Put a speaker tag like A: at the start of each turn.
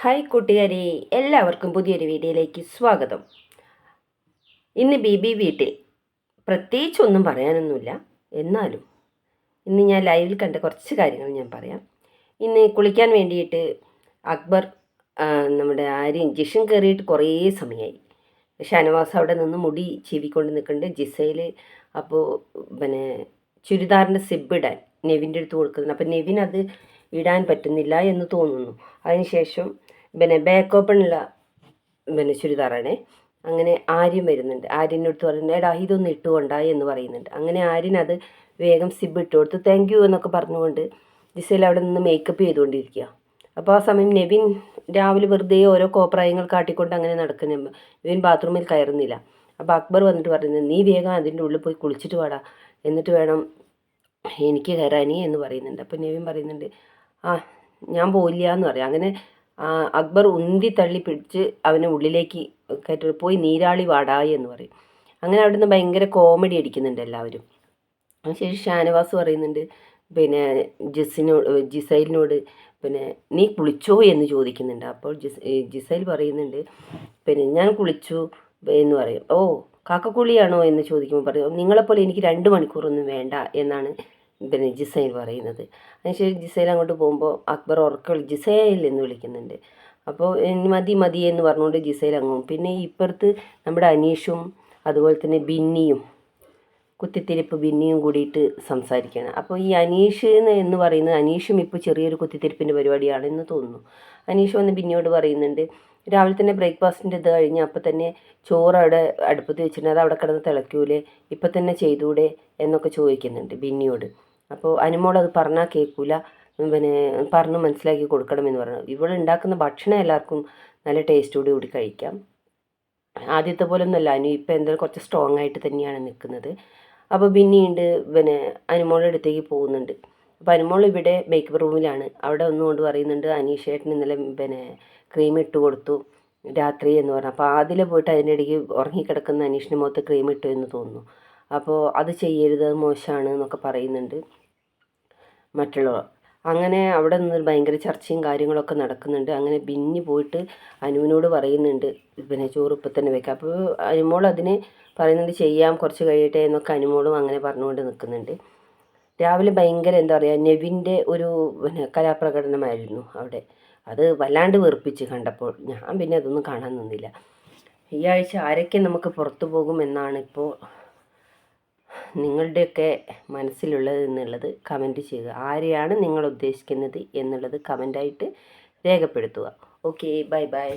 A: Hi കൂട്ടുകാരെ. എല്ലാവർക്കും പുതിയൊരു വീഡിയോയിലേക്ക് സ്വാഗതം. ഇന്ന് ബി ബി വീട്ടിൽ പ്രത്യേകിച്ചൊന്നും പറയാനൊന്നുമില്ല. എന്നാലും ഇന്ന് ഞാൻ ലൈവിൽ കണ്ട കുറച്ച് കാര്യങ്ങൾ ഞാൻ പറയാം. ഇന്ന് കുളിക്കാൻ വേണ്ടിയിട്ട് അക്ബർ നമ്മുടെ ആര്യൻ ജിഷൻ കയറിയിട്ട് കുറേ സമയമായി. ഷാനവാസ് അവിടെ നിന്ന് മുടി ചീവിക്കൊണ്ട് നിൽക്കുന്നുണ്ട്. ജിസയിൽ അപ്പോൾ പിന്നെ ചുരിദാറിന്റെ സിബ് ഇടാൻ നെവിന്റെ അടുത്ത് കൊടുക്കുന്നുണ്ട്. അപ്പോൾ നെവിൻ അത് ഇടാൻ പറ്റുന്നില്ല എന്ന് തോന്നുന്നു. അതിനുശേഷം പിന്നെ ബാക്ക് ഓപ്പണുള്ള പിന്നെ ചുരിദാറാണേ. അങ്ങനെ ആര്യൻ വരുന്നുണ്ട്. ആര്യന്റെ പറയുന്നത് എടാ ഇതൊന്ന് ഇട്ടുകൊണ്ടാ എന്ന് പറയുന്നുണ്ട്. അങ്ങനെ ആര്യൻ അത് വേഗം സിബ് ഇട്ട് കൊടുത്ത്. താങ്ക് യു എന്നൊക്കെ പറഞ്ഞുകൊണ്ട് ജിസയിൽ അവിടെ നിന്ന് മേക്കപ്പ് ചെയ്തുകൊണ്ടിരിക്കുക. അപ്പോൾ ആ സമയം നെവിൻ രാവിലെ വെറുതെ ഓരോ കോപ്രായങ്ങൾ കാട്ടിക്കൊണ്ട് അങ്ങനെ നടക്കുന്ന. നെവിൻ ബാത്റൂമിൽ കയറുന്നില്ല. അപ്പോൾ അക്ബർ വന്നിട്ട് പറയുന്നത് നീ വേഗം അതിന്റെ ഉള്ളിൽ പോയി കുളിച്ചിട്ട് വാടാ. എന്നിട്ട് വേണം എനിക്ക് കയറാനേ എന്ന് പറയുന്നുണ്ട്. അപ്പോൾ നെവിൻ പറയുന്നുണ്ട് ആ ഞാൻ പോയില്ല എന്ന് പറയും. അങ്ങനെ അക്ബർ ഉന്തി തള്ളി പിടിച്ച് അവനെ ഉള്ളിലേക്ക് കയറ്റി പോയി നീരാളി വാടായി എന്ന് പറയും. അങ്ങനെ അവിടുന്ന് ഭയങ്കര കോമഡി അടിക്കുന്നുണ്ട് എല്ലാവരും. അതിനുശേഷം ഷാനവാസ് പറയുന്നുണ്ട് പിന്നെ ജിസിനോട് ജിസൈലിനോട് പിന്നെ നീ കുളിച്ചോ എന്ന് ചോദിക്കുന്നുണ്ട്. അപ്പോൾ ജിസ് ജിസൈൽ പറയുന്നുണ്ട് പിന്നെ ഞാൻ കുളിച്ചു എന്ന് പറയും. ഓ കാക്കക്കുളിയാണോ? എന്ന് ചോദിക്കുമ്പോൾ പറയും നിങ്ങളെപ്പോലെ എനിക്ക് രണ്ട് മണിക്കൂറൊന്നും വേണ്ട എന്നാണ് പിന്നെ ജിസൈൽ പറയുന്നത്. അതിനുശേഷം ജിസൈൽ അങ്ങോട്ട് പോകുമ്പോൾ അക്ബർ ഉറക്കം ജിസൈൽ എന്ന് വിളിക്കുന്നുണ്ട്. അപ്പോൾ മതി മതി എന്ന് പറഞ്ഞുകൊണ്ട് ജിസൈൽ അങ്ങും പിന്നെ ഇപ്പുറത്ത് നമ്മുടെ അനീഷും അതുപോലെ തന്നെ ബിന്നിയും കുത്തിത്തിരിപ്പ് ബിന്നിയും കൂടിയിട്ട് സംസാരിക്കുകയാണ്. അപ്പോൾ ഈ അനീഷ് എന്ന് പറയുന്നത് അനീഷും ഇപ്പോൾ ചെറിയൊരു കുത്തിത്തിരിപ്പിന്റെ പരിപാടിയാണെന്ന് തോന്നുന്നു. അനീഷ് വന്ന് ബിന്നിയോട് പറയുന്നുണ്ട് രാവിലെ തന്നെ ബ്രേക്ക്ഫാസ്റ്റിന്റെ ഇത് കഴിഞ്ഞ് അപ്പോൾ തന്നെ ചോറ് അവിടെ അടുപ്പത്ത് വെച്ചിട്ടുണ്ട് അത് അവിടെ കിടന്ന് തിളയ്ക്കൂലേ ഇപ്പം തന്നെ ചെയ്തൂടെ? എന്നൊക്കെ ചോദിക്കുന്നുണ്ട് ബിന്നിയോട്. അപ്പോൾ അനുമോൾ അത് പറഞ്ഞാൽ കേൾക്കൂല പിന്നെ പറഞ്ഞ് മനസ്സിലാക്കി കൊടുക്കണമെന്ന് പറഞ്ഞു. ഇവിടെ ഉണ്ടാക്കുന്ന ഭക്ഷണം എല്ലാവർക്കും നല്ല ടേസ്റ്റോട് കൂടി കഴിക്കാം. ആദ്യത്തെ പോലെ ഒന്നുമല്ല അനു ഇപ്പം എന്തായാലും കുറച്ച് സ്ട്രോങ് ആയിട്ട് തന്നെയാണ് നിൽക്കുന്നത്. അപ്പോൾ പിന്നീട് പിന്നെ അനുമോളുടെ അടുത്തേക്ക് പോകുന്നുണ്ട്. അപ്പോൾ അനുമോൾ ഇവിടെ മേക്കപ്പ് റൂമിലാണ് അവിടെ ഒന്നുകൊണ്ട് പറയുന്നുണ്ട് അനീഷേട്ടൻ ഇന്നലെ പിന്നെ ക്രീം ഇട്ട് കൊടുത്തു രാത്രി എന്ന് പറഞ്ഞു. അപ്പോൾ ആദ്യം പോയിട്ട് അതിന്റെ ഇടയ്ക്ക് ഉറങ്ങിക്കിടക്കുന്ന അനീഷിന്റെ മുഖത്ത് ക്രീം ഇട്ടു എന്ന് തോന്നുന്നു. അപ്പോൾ അത് ചെയ്യരുത് അത് മോശമാണ് എന്നൊക്കെ പറയുന്നുണ്ട് മറ്റുള്ളവർ. അങ്ങനെ അവിടെ നിന്ന് ഭയങ്കര ചർച്ചയും കാര്യങ്ങളൊക്കെ നടക്കുന്നുണ്ട്. അങ്ങനെ ബിന്നി പോയിട്ട് അനുവിനോട് പറയുന്നുണ്ട് പിന്നെ ചോറ് ഇപ്പം തന്നെ വെക്കാം. അപ്പോൾ അനുമോൾ അതിന് പറയുന്നുണ്ട് ചെയ്യാം കുറച്ച് കഴിയട്ടെ എന്നൊക്കെ അനുമോളും അങ്ങനെ പറഞ്ഞുകൊണ്ട് നിൽക്കുന്നുണ്ട്. രാവിലെ ഭയങ്കര എന്താ പറയുക നെവിന്റെ ഒരു പിന്നെ കലാപ്രകടനമായിരുന്നു അവിടെ. അത് വല്ലാണ്ട് വെറുപ്പിച്ച് കണ്ടപ്പോൾ ഞാൻ പിന്നെ അതൊന്നും കാണാൻ നിന്നില്ല. ഈ ആഴ്ച ആരൊക്കെ നമുക്ക് പുറത്തു പോകും എന്നാണ് ഇപ്പോൾ നിങ്ങളുടെയൊക്കെ മനസ്സിലുള്ളത് എന്നുള്ളത് കമന്റ് ചെയ്യുക. ആരെയാണ് നിങ്ങൾ ഉദ്ദേശിക്കുന്നത് എന്നുള്ളത് കമന്റായിട്ട് രേഖപ്പെടുത്തുക. Okay bye bye